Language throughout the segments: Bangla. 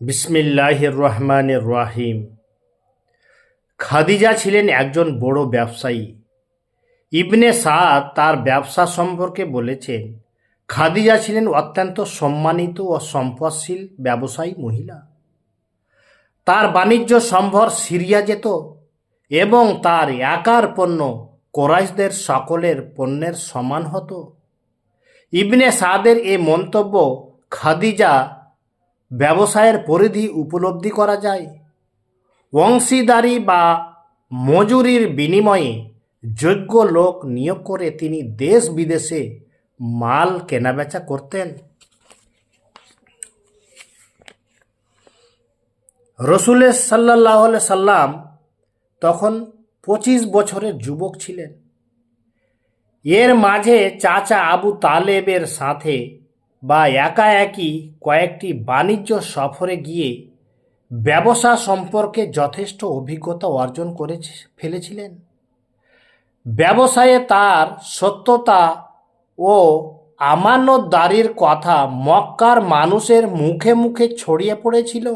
বিসমিল্লাহির রহমানির রাহিম। খাদিজা ছিলেন একজন বড় ব্যবসায়ী। ইবনে সাদ তার ব্যবসা সম্পর্কে বলেছেন, খাদিজা ছিলেন অত্যন্ত সম্মানিত ও সম্পদশীল ব্যবসায়ী মহিলা। তার বাণিজ্য সম্ভর সিরিয়া যেত এবং তার একার পণ্য কোরাইশদের সকলের পণ্যের সমান হতো। ইবনে সাদের এ মন্তব্য খাদিজা ব্যবসায়ের পরিধি উপলব্ধি করা যায়। অংশীদারি বা মজুরির বিনিময়ে যোগ্য লোক নিয়োগ করে তিনি দেশ বিদেশে মাল কেনাবেচা করতেন। রসুলের সাল্লাহ সাল্লাম তখন পঁচিশ বছরের যুবক ছিলেন। এর মাঝে চাচা আবু তালেবের সাথে বা একা একই কয়েকটি বাণিজ্য সফরে গিয়ে ব্যবসা সম্পর্কে যথেষ্ট অভিজ্ঞতা অর্জন করে ফেলেছিলেন। ব্যবসায়ে তার সত্যতা ও আমানতদারির কথা মক্কার মানুষের মুখে মুখে ছড়িয়ে পড়েছিল।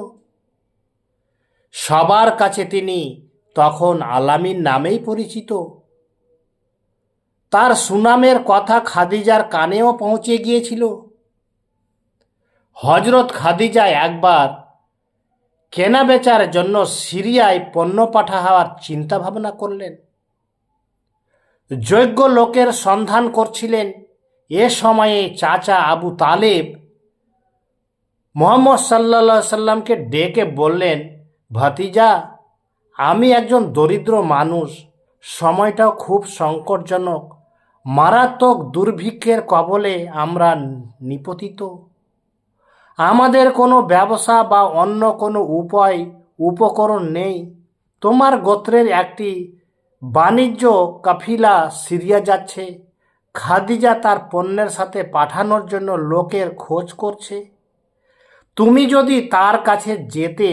সবার কাছে তিনি তখন আলামিন নামেই পরিচিত। তার সুনামের কথা খাদিজার কানেও পৌঁছে গিয়েছিল। হজরত খাদিজা একবার কেনা বেচার জন্য সিরিয়ায় পণ্য পাঠা হওয়ার চিন্তা ভাবনা করলেন। যোগ্য লোকের সন্ধান করছিলেন। এ সময়ে চাচা আবু তালেব মোহাম্মদ সাল্লা সাল্লামকে ডেকে বললেন, ভাতিজা, আমি একজন দরিদ্র মানুষ। সময়টাও খুব সংকটজনক। মারাত্মক দুর্ভিক্ষের কবলে আমরা নিপতিত। আমাদের কোনো ব্যবসা বা অন্য কোনো উপায়, উপকরণ নেই। তোমার গোত্রের একটি বাণিজ্য কাফিলা সিরিয়া যাচ্ছে। খাদিজা তার পণ্যের সাথে পাঠানোর জন্য লোকের খোঁজ করছে। তুমি যদি তার কাছে যেতে,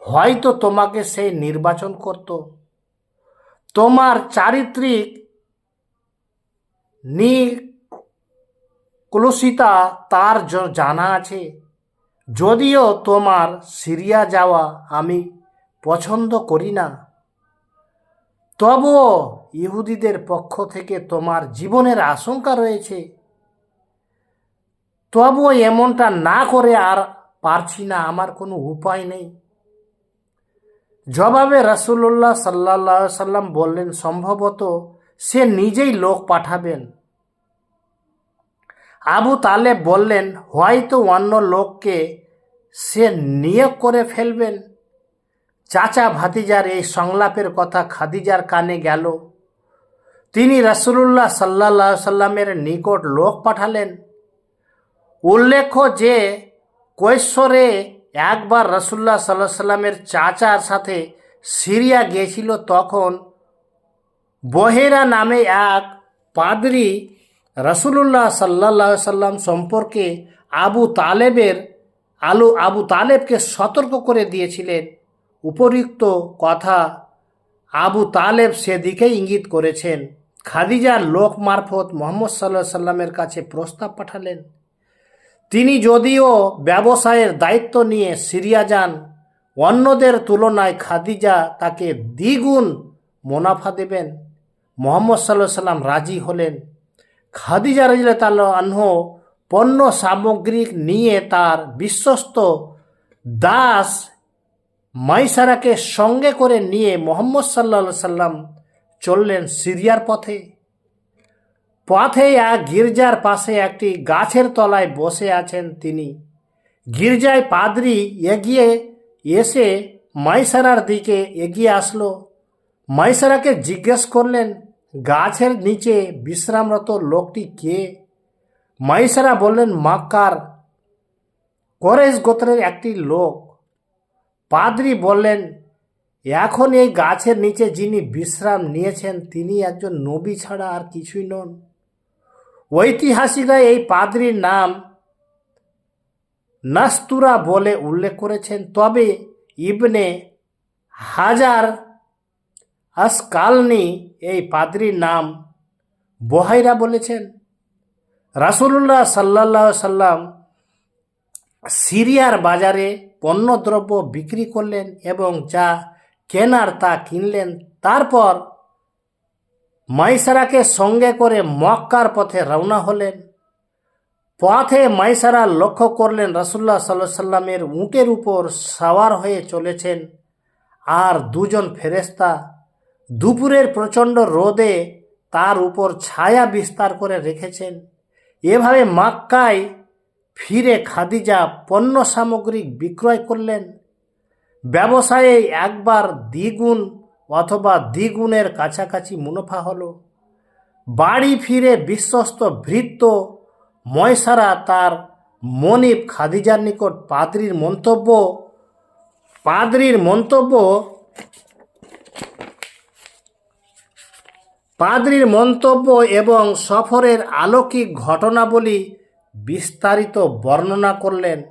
হয়তো তোমাকে সে নির্বাচন করত। তোমার চারিত্রিক নিকলুষিতা তার জানা আছে। যদিও তোমার সিরিয়া যাওয়া আমি পছন্দ করি না, তবুও ইহুদিদের পক্ষ থেকে তোমার জীবনের আশঙ্কা রয়েছে। তবুও এমনটা না করে আর পারছি না, আমার কোনো উপায় নেই। জবাবে রাসুল্লাহ সাল্লাহ সাল্লাম বললেন, সম্ভবত সে নিজেই লোক পাঠাবেন। আবু তালেব বললেন, হয়তো অন্য লোককে সে নিয়োগ করে ফেলবেন। চাচা ভাতিজার এই সংলাপের কথা খাদিজার কানে গেল। তিনি রাসুলুল্লাহ সাল্লাহ সাল্লামের নিকট লোক পাঠালেন। উল্লেখ্য যে, কৈশোরে একবার রসুল্লাহ সাল্লাহ সাল্লামের চাচার সাথে সিরিয়া গিয়েছিল, তখন বহেরা নামে এক পাদরি রসুল্লাহ সাল্লাহ সাল্লাম সম্পর্কে আবু তালেবের আলু, আবু তালেবকে সতর্ক করে দিয়েছিলেন। উপরিক্ত কথা আবু তালেব সেদিকে ইঙ্গিত করেছেন। খাদিজার লোক মারফত মোহাম্মদ সাল্লাহ সাল্লামের কাছে প্রস্তাব পাঠালেন। তিনি যদিও ব্যবসায়ের দায়িত্ব নিয়ে সিরিয়া যান, অন্যদের তুলনায় খাদিজা তাকে দ্বিগুণ মুনাফা দেবেন। মোহাম্মদ সাল্লাহ সাল্লাম রাজি হলেন। খাদিজা রাজিল্লা তাল পণ্য সামগ্রী নিয়ে তার বিশ্বস্ত দাস মাইসারাকে সঙ্গে করে নিয়ে মোহাম্মদ সাল্লা সাল্লাম চললেন সিরিয়ার পথে। পথে এক গির্জার পাশে একটি গাছের তলায় বসে আছেন তিনি। গির্জায় পাদ্রি এগিয়ে এসে মাইসারার দিকে এগিয়ে আসলো। মাইসারাকে জিজ্ঞেস করলেন গাছের নিচে বিশ্রামরত লোকটি কে? মাইসারা বললেন, মাক্কার করেশ গোত্রের একটি লোক। পাদ্রি বললেন, এখন এই গাছের নিচে যিনি বিশ্রাম নিয়েছেন, তিনি একজন নবী ছাড়া আর কিছুই নন। ঐতিহাসিকরা এই পাদ্রির নাম নাস্তুরা বলে উল্লেখ করেছেন। তবে ইবনে হাজার আসকালনি এই পাদ্রির নাম। বহাইরা বলেছেন রাসুল্লাহ সাল্লাহ সাল্লাম সিরিয়ার বাজারে পণ্যদ্রব্য বিক্রি করলেন এবং যা কেনার তা কিনলেন। তারপর মাইসারাকে সঙ্গে করে মক্কার পথে রওনা হলেন। পথে মাইসারা লক্ষ্য করলেন রাসুল্লাহ সাল্লাহ সাল্লামের উঁটের উপর সাওয়ার হয়ে চলেছেন আর দুজন ফেরেস্তা দুপুরের প্রচণ্ড রোদে তার উপর ছায়া বিস্তার করে রেখেছেন। এভাবে মাক্কায় ফিরে খাদিজা পণ্য সামগ্রী বিক্রয় করলেন। ব্যবসায়ে একবার দ্বিগুণ অথবা দ্বিগুণের কাছাকাছি মুনাফা হলো। বাড়ি ফিরে বিশ্বস্ত ভৃত্য ময়সারা তার মনিব খাদিজার নিকট পাদ্রির মন্তব্য পাদ্রির মন্তব্য পাদ্রির মন্তব্য এবং সফরের আলৌকিক ঘটনাবলী বিস্তারিত বর্ণনা করলেন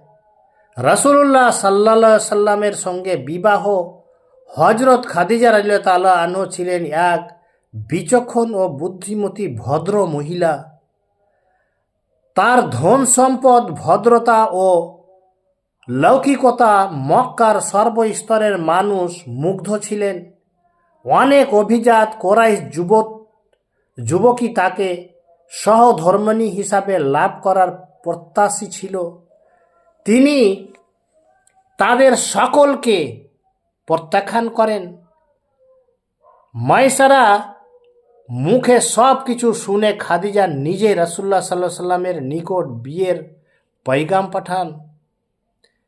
রসুল্লাহ সাল্লা সাল্লামের সঙ্গে বিবাহ। হজরত খাদিজা রাজিল আনহ ছিলেন এক বিচক্ষণ ও বুদ্ধিমতী ভদ্র মহিলা। তার ধন সম্পদ, ভদ্রতা ও লৌকিকতা মক্কার সর্বস্তরের মানুষ মুগ্ধ ছিলেন। অনেক অভিজাত কোরাইশ যুবক যুবকই তাকে সহধর্মিণী হিসাবে লাভ করার প্রত্যাশী ছিল। তিনি তাদের সকলকে প্রত্যাখ্যান করেন। মাইসারা মুখে সব কিছু শুনে খাদিজা নিজে রাসুল্লাহ সাল্লাহ সাল্লামের নিকট বিয়ের পৈগাম পাঠান।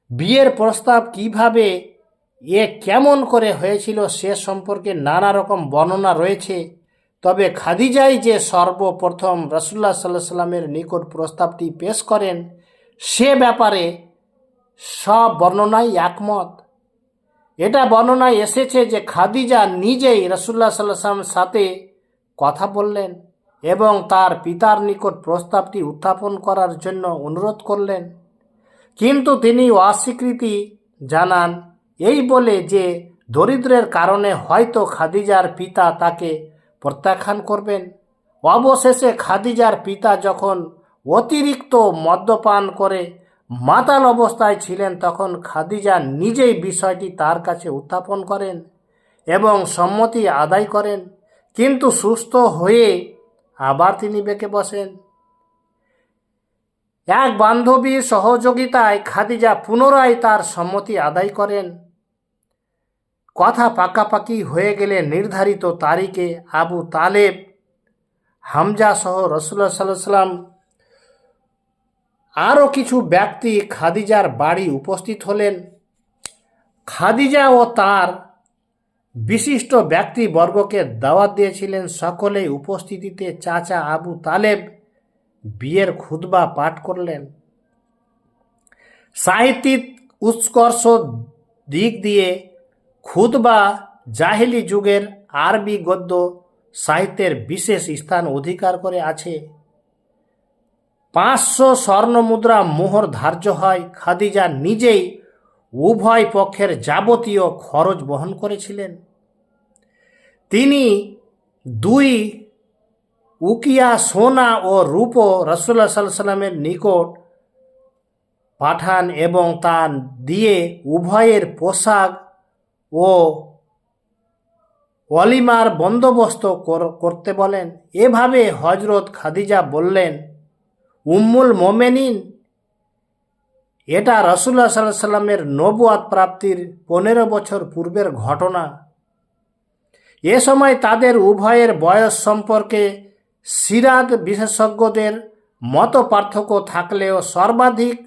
বিয়ের প্রস্তাব কীভাবে, এ কেমন করে হয়েছিল সে সম্পর্কে নানা রকম বর্ণনা রয়েছে। তবে খাদিজাই যে সর্বপ্রথম রসুল্লাহ সাল্লাহ সাল্লামের নিকট প্রস্তাবটি পেশ করেন, সে ব্যাপারে সব বর্ণনাই একমত। এটা বর্ণনায় এসেছে যে খাদিজা নিজেই রসুল্লাহ সাল্লাহ সাল্লামের সাথে কথা বললেন এবং তার পিতার নিকট প্রস্তাবটি উত্থাপন করার জন্য অনুরোধ করলেন। কিন্তু তিনি অস্বীকৃতি জানান, এই বলে যে দরিদ্রের কারণে হয়তো খাদিজার পিতা তাকে প্রত্যাখ্যান করবেন। অবশেষে খাদিজার পিতা যখন অতিরিক্ত মদ্যপান করে মাতাল অবস্থায় ছিলেন, তখন খাদিজা নিজেই বিষয়টি তার কাছে উত্থাপন করেন এবং সম্মতি আদায় করেন। কিন্তু সুস্থ হয়ে আবার তিনি বেঁকে বসেন। এক বান্ধবীর সহযোগিতায় খাদিজা পুনরায় তার সম্মতি আদায় করেন। কথা পাকাপাকি হয়ে গেলে নির্ধারিত তারিখে আবু তালেব, হামজা সহ সাল্লাহ সাল্লাম আরও কিছু ব্যক্তি খাদিজার বাড়ি উপস্থিত হলেন। খাদিজা ও তার বিশিষ্ট ব্যক্তিবর্গকে দাওয়াত দিয়েছিলেন সকলেই উপস্থিতিতে চাচা আবু তালেব বিয়ের খুতবা পাঠ করলেন। সাহিত্যিক উৎকর্ষ দিক দিয়ে খুতবা জাহেলি যুগের আরবি গদ্য সাহিত্যের বিশেষ স্থান অধিকার করে আছে। পাঁচশো স্বর্ণ মুদ্রা মোহর ধার্য হয়। খাদিজা নিজেই উভয় পক্ষের যাবতীয় খরচ বহন করেছিলেন। তিনি দুই উকিয়া সোনা ও রূপ সাল্লাহ সাল্লামের নিকট পাঠান এবং তা দিয়ে উভয়ের পোশাক ও অলিমার বন্দোবস্ত করতে বলেন। এভাবে হজরত খাদিজা বললেন, উম্মুল মোমেনিন, এটা রসুল্লাহ সাল্লাহ সাল্লামের নবুয়াত প্রাপ্তির পনেরো বছর পূর্বের ঘটনা। এ সময় তাদের উভয়ের বয়স সম্পর্কে সিরাত বিশেষজ্ঞদের মত পার্থক্য থাকলেও সর্বাধিক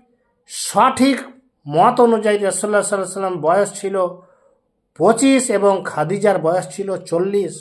সঠিক মত অনুযায়ী রসুল্লাহ সাল্লাহ সাল্লাম বয়স ছিল পঁচিশ এবং খাদিজার বয়স ছিল চল্লিশ।